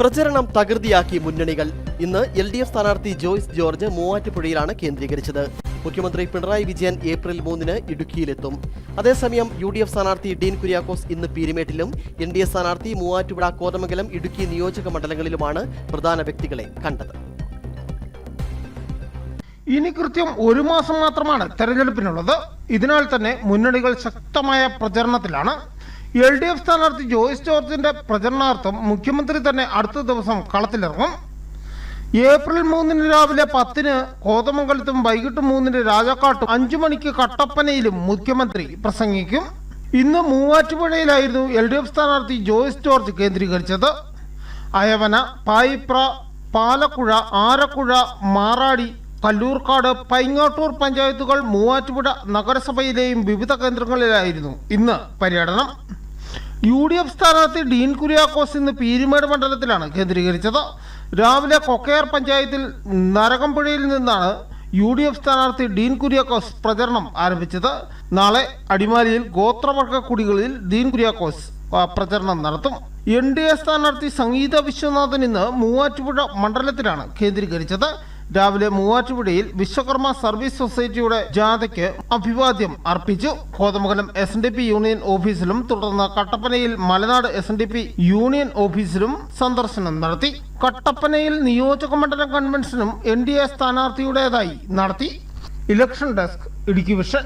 പ്രചരണം തകൃതിയാക്കി മുന്നണികൾ. ഇന്ന് എൽ ഡി എഫ് സ്ഥാനാർത്ഥി ജോയ്സ് ജോർജ് മൂവാറ്റുപുഴയിലാണ് കേന്ദ്രീകരിച്ചത്. മുഖ്യമന്ത്രി പിണറായി വിജയൻ ഏപ്രിൽ മൂന്നിന് ഇടുക്കിയിലെത്തും. അതേസമയം യു ഡി എഫ് സ്ഥാനാർത്ഥി ഡീൻ കുര്യാക്കോസ് ഇന്ന് പീരുമേട്ടിലും എൻ ഡി എ സ്ഥാനാർത്ഥി മൂവാറ്റുപുഴ കോതമംഗലം ഇടുക്കി നിയോജക മണ്ഡലങ്ങളിലുമാണ് പ്രധാന വ്യക്തികളെ കണ്ടത്. ഇനി കൃത്യം ഒരു മാസം മാത്രമാണ് തെരഞ്ഞെടുപ്പിനുള്ളത്. ഇതിനാൽ തന്നെ മുന്നണികൾ ശക്തമായ പ്രചരണത്തിലാണ് എൽ ഡി എഫ് സ്ഥാനാർത്ഥി ജോയ്സ് ജോർജിന്റെ പ്രചരണാർത്ഥം മുഖ്യമന്ത്രി തന്നെ അടുത്ത ദിവസം കളത്തിലിറങ്ങും. ഏപ്രിൽ മൂന്നിന് രാവിലെ പത്തിന് കോതമംഗലത്തും വൈകിട്ട് മൂന്നിന് രാജാക്കാട്ടും അഞ്ചു മണിക്ക് കട്ടപ്പനയിലും മുഖ്യമന്ത്രി പ്രസംഗിക്കും. ഇന്ന് മൂവാറ്റുപുഴയിലായിരുന്നു എൽ ഡി എഫ് സ്ഥാനാർത്ഥി ജോയ്സ് ജോർജ് കേന്ദ്രീകരിച്ചത്. അയവന പായിപ്ര പാലക്കുഴ ആരക്കുഴ മാറാടി കല്ലൂർക്കാട് പൈങ്ങാട്ടൂർ പഞ്ചായത്തുകൾ മൂവാറ്റുപുഴ നഗരസഭയിലെയും വിവിധ കേന്ദ്രങ്ങളിലായിരുന്നു ഇന്ന് പര്യടനം. യു ഡി എഫ് സ്ഥാനാർത്ഥി ഡീൻ കുര്യാക്കോസ് ഇന്ന് പീരുമേട് മണ്ഡലത്തിലാണ് കേന്ദ്രീകരിച്ചത്. രാവിലെ കൊക്കയാർ പഞ്ചായത്തിൽ നരകമ്പുഴയിൽ നിന്നാണ് യു ഡി എഫ് സ്ഥാനാർത്ഥി ഡീൻ കുര്യാക്കോസ് പ്രചരണം ആരംഭിച്ചത്. നാളെ അടിമാലിയിൽ ഗോത്രവർഗ കുടികളിൽ ഡീൻ കുര്യാക്കോസ് പ്രചരണം നടത്തും. എൻ ഡി എ സ്ഥാനാർത്ഥി സംഗീത വിശ്വനാഥൻ ഇന്ന് മൂവാറ്റുപുഴ മണ്ഡലത്തിലാണ് കേന്ദ്രീകരിച്ചത്. രാവിലെ മൂവാറ്റുപുഴയിൽ വിശ്വകർമ്മ സർവീസ് സൊസൈറ്റിയുടെ ജാഥയ്ക്ക് അഭിവാദ്യം അർപ്പിച്ചു. കോതമംഗലം എസ് യൂണിയൻ ഓഫീസിലും തുടർന്ന് കട്ടപ്പനയിൽ മലനാട് എസ് യൂണിയൻ ഓഫീസിലും സന്ദർശനം നടത്തി. കട്ടപ്പനയിൽ നിയോജക മണ്ഡലം കൺവെൻഷനും എൻ ഡി എ സ്ഥാനാർത്ഥിയുടേതായി നടത്തി. Election desk Idukki vision.